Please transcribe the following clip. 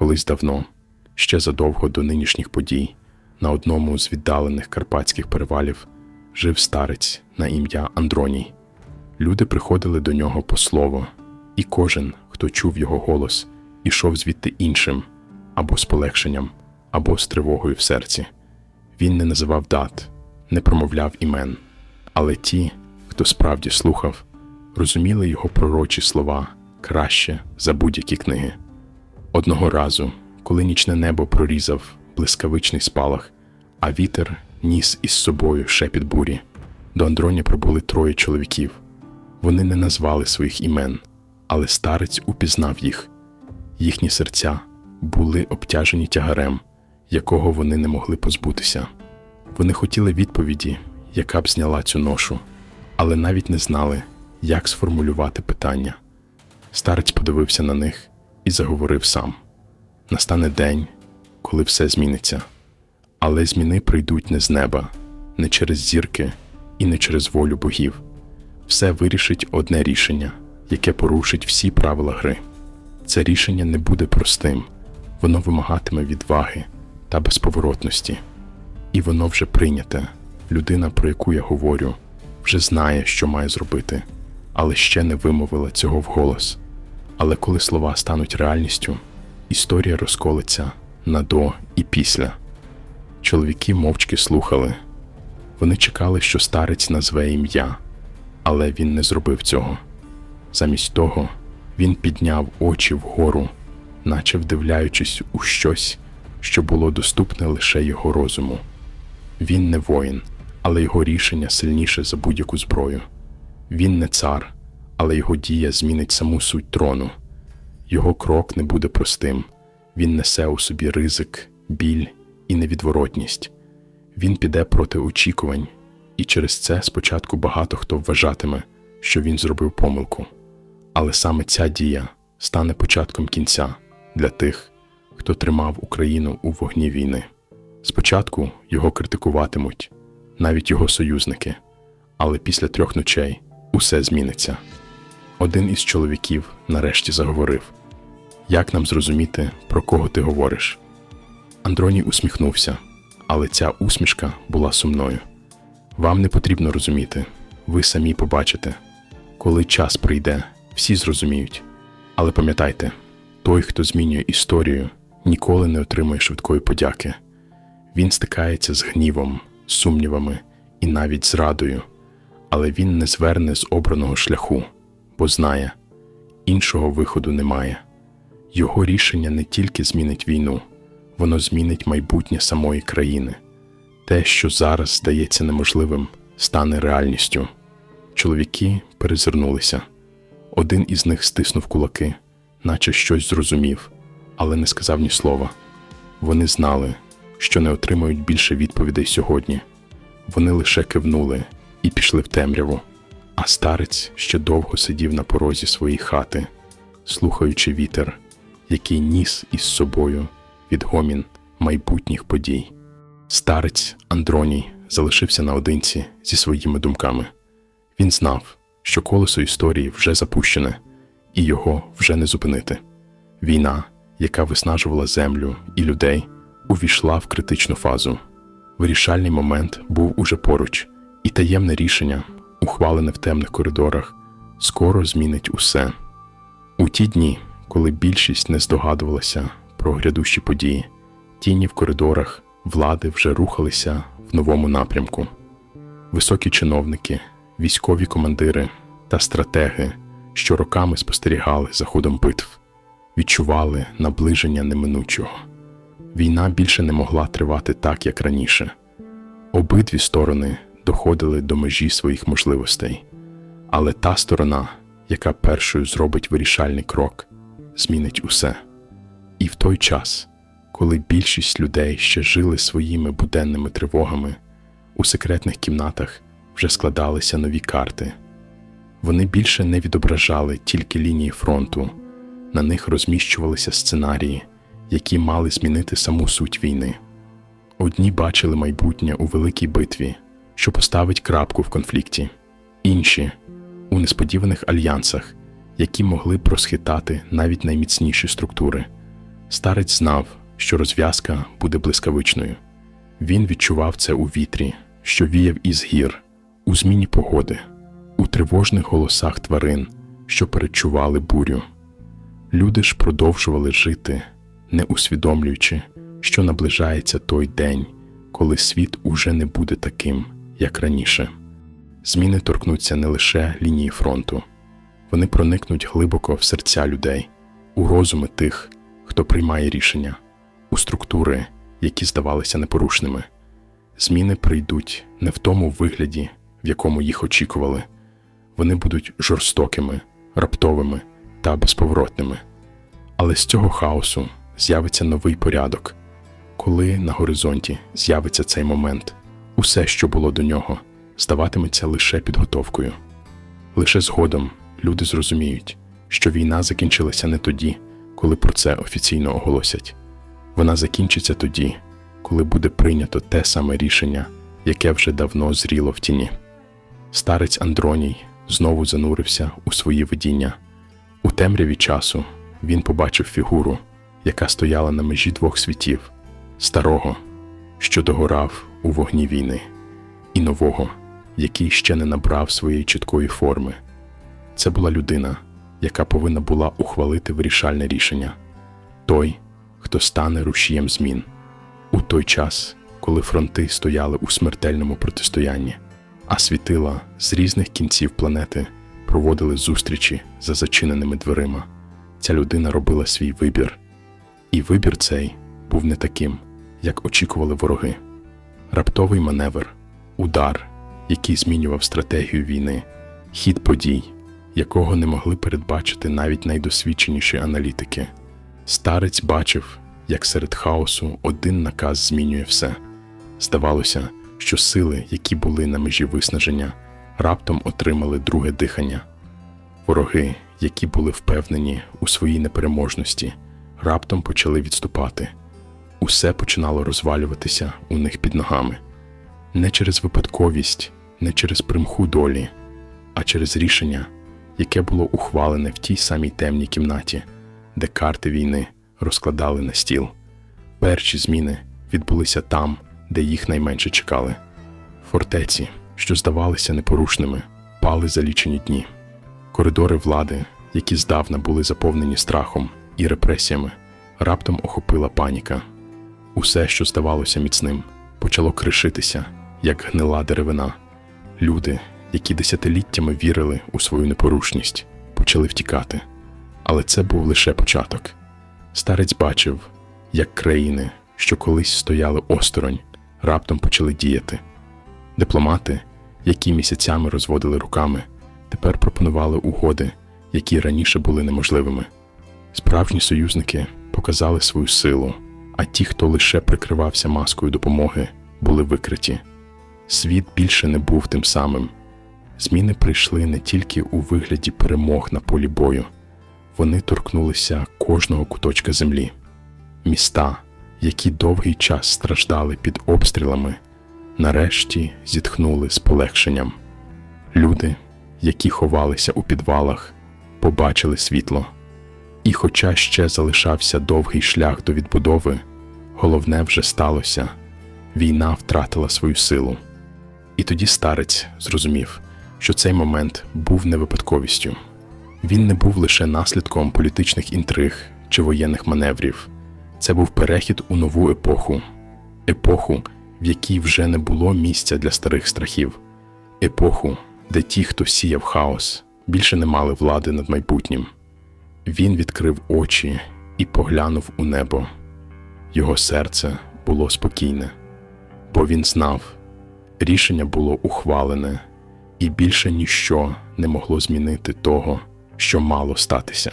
Колись давно, ще задовго до нинішніх подій, на одному з віддалених карпатських перевалів жив старець на ім'я Андроній. Люди приходили до нього по слово, і кожен, хто чув його голос, ішов звідти іншим, або з полегшенням, або з тривогою в серці. Він не називав дат, не промовляв імен, але ті, хто справді слухав, розуміли його пророчі слова краще за будь-які книги. Одного разу, коли нічне небо прорізав блискавичний спалах, а вітер ніс із собою шепіт бурі, до Андроня прибули троє чоловіків. Вони не назвали своїх імен, але старець упізнав їх. Їхні серця були обтяжені тягарем, якого вони не могли позбутися. Вони хотіли відповіді, яка б зняла цю ношу, але навіть не знали, як сформулювати питання. Старець подивився на них і заговорив сам: настане день, коли все зміниться, але зміни прийдуть не з неба, не через зірки і не через волю богів. Все вирішить одне рішення, яке порушить всі правила гри. Це рішення не буде простим, воно вимагатиме відваги та безповоротності. І воно вже прийняте. Людина, про яку я говорю, вже знає, що має зробити, але ще не вимовила цього вголос. Але коли слова стануть реальністю, історія розколиться на до і після. Чоловіки мовчки слухали. Вони чекали, що старець назве ім'я, але він не зробив цього. Замість того, він підняв очі вгору, наче вдивляючись у щось, що було доступне лише його розуму. Він не воїн, але його рішення сильніше за будь-яку зброю. Він не цар, але його дія змінить саму суть трону. Його крок не буде простим, він несе у собі ризик, біль і невідворотність. Він піде проти очікувань, і через це спочатку багато хто вважатиме, що він зробив помилку. Але саме ця дія стане початком кінця для тих, хто тримав Україну у вогні війни. Спочатку його критикуватимуть, навіть його союзники, але після трьох ночей усе зміниться. Один із чоловіків нарешті заговорив: Як нам зрозуміти, про кого ти говориш? Андроній усміхнувся, але ця усмішка була сумною. Вам не потрібно розуміти, ви самі побачите. Коли час прийде, всі зрозуміють. Але пам'ятайте, той, хто змінює історію, ніколи не отримує швидкої подяки. Він стикається з гнівом, сумнівами і навіть зрадою, але він не зверне з обраного шляху, бо знає, іншого виходу немає. Його рішення не тільки змінить війну, воно змінить майбутнє самої країни. Те, що зараз здається неможливим, стане реальністю. Чоловіки перезирнулися. Один із них стиснув кулаки, наче щось зрозумів, але не сказав ні слова. Вони знали, що не отримають більше відповідей сьогодні. Вони лише кивнули і пішли в темряву, а старець ще довго сидів на порозі своєї хати, слухаючи вітер, який ніс із собою відгомін майбутніх подій. Старець Андроній залишився наодинці зі своїми думками. Він знав, що колесо історії вже запущене, і його вже не зупинити. Війна, яка виснажувала землю і людей, увійшла в критичну фазу. Вирішальний момент був уже поруч, і таємне рішення, ухвалене в темних коридорах, скоро змінить усе. У ті дні, коли більшість не здогадувалася про грядущі події, тіні в коридорах влади вже рухалися в новому напрямку. Високі чиновники, військові командири та стратеги, що роками спостерігали за ходом битв, відчували наближення неминучого. Війна більше не могла тривати так, як раніше. Обидві сторони доходили до межі своїх можливостей, але та сторона, яка першою зробить вирішальний крок, змінить усе. І в той час, коли більшість людей ще жили своїми буденними тривогами, у секретних кімнатах вже складалися нові карти. Вони більше не відображали тільки лінії фронту, на них розміщувалися сценарії, які мали змінити саму суть війни. Одні бачили майбутнє у великій битві, що поставить крапку в конфлікті, інші у несподіваних альянсах, які могли б розхитати навіть найміцніші структури. Старець знав, що розв'язка буде блискавичною. Він відчував це у вітрі, що віяв із гір, у зміні погоди, у тривожних голосах тварин, що передчували бурю. Люди ж продовжували жити, не усвідомлюючи, що наближається той день, коли світ уже не буде таким, як раніше. Зміни торкнуться не лише лінії фронту, вони проникнуть глибоко в серця людей, у розуми тих, хто приймає рішення, у структури, які здавалися непорушними. Зміни прийдуть не в тому вигляді, в якому їх очікували. Вони будуть жорстокими, раптовими та безповоротними. Але з цього хаосу з'явиться новий порядок. Коли на горизонті з'явиться цей момент, усе, що було до нього, здаватиметься лише підготовкою. Лише згодом люди зрозуміють, що війна закінчилася не тоді, коли про це офіційно оголосять. Вона закінчиться тоді, коли буде прийнято те саме рішення, яке вже давно зріло в тіні. Старець Андроній знову занурився у свої видіння. У темряві часу він побачив фігуру, яка стояла на межі двох світів старого, що догорав у вогні війни, і нового, який ще не набрав своєї чіткої форми. Це була людина, яка повинна була ухвалити вирішальне рішення той, хто стане рушієм змін у той час, коли фронти стояли у смертельному протистоянні, а світила з різних кінців планети проводили зустрічі за зачиненими дверима. Ця людина робила свій вибір, і вибір цей був не таким, як очікували вороги. Раптовий маневр, удар, який змінював стратегію війни, хід подій, якого не могли передбачити навіть найдосвідченіші аналітики. Старець бачив, як серед хаосу один наказ змінює все. Здавалося, що сили, які були на межі виснаження, раптом отримали друге дихання. Вороги, які були впевнені у своїй непереможності, раптом почали відступати. Усе починало розвалюватися у них під ногами. Не через випадковість, не через примху долі, а через рішення, яке було ухвалене в тій самій темній кімнаті, де карти війни розкладали на стіл. Перші зміни відбулися там, де їх найменше чекали. Фортеці, що здавалися непорушними, пали за лічені дні. Коридори влади, які здавна були заповнені страхом і репресіями, раптом охопила паніка. Усе, що здавалося міцним, почало кришитися, як гнила деревина. Люди, які десятиліттями вірили у свою непорушність, почали втікати. Але це був лише початок. Старець бачив, як країни, що колись стояли осторонь, раптом почали діяти. Дипломати, які місяцями розводили руками, тепер пропонували угоди, які раніше були неможливими. Справжні союзники показали свою силу, а ті, хто лише прикривався маскою допомоги, були викриті. Світ більше не був тим самим. Зміни прийшли не тільки у вигляді перемог на полі бою, вони торкнулися кожного куточка землі. Міста, які довгий час страждали під обстрілами, нарешті зітхнули з полегшенням. Люди, які ховалися у підвалах, побачили світло. І, хоча ще залишався довгий шлях до відбудови, головне вже сталося війна втратила свою силу. І тоді старець зрозумів, що цей момент був не випадковістю. Він не був лише наслідком політичних інтриг чи воєнних маневрів, це був перехід у нову епоху, епоху, в якій вже не було місця для старих страхів, епоху, де ті, хто сіяв хаос, більше не мали влади над майбутнім. Він відкрив очі і поглянув у небо. Його серце було спокійне, бо він знав, рішення було ухвалене, і більше ніщо не могло змінити того, що мало статися.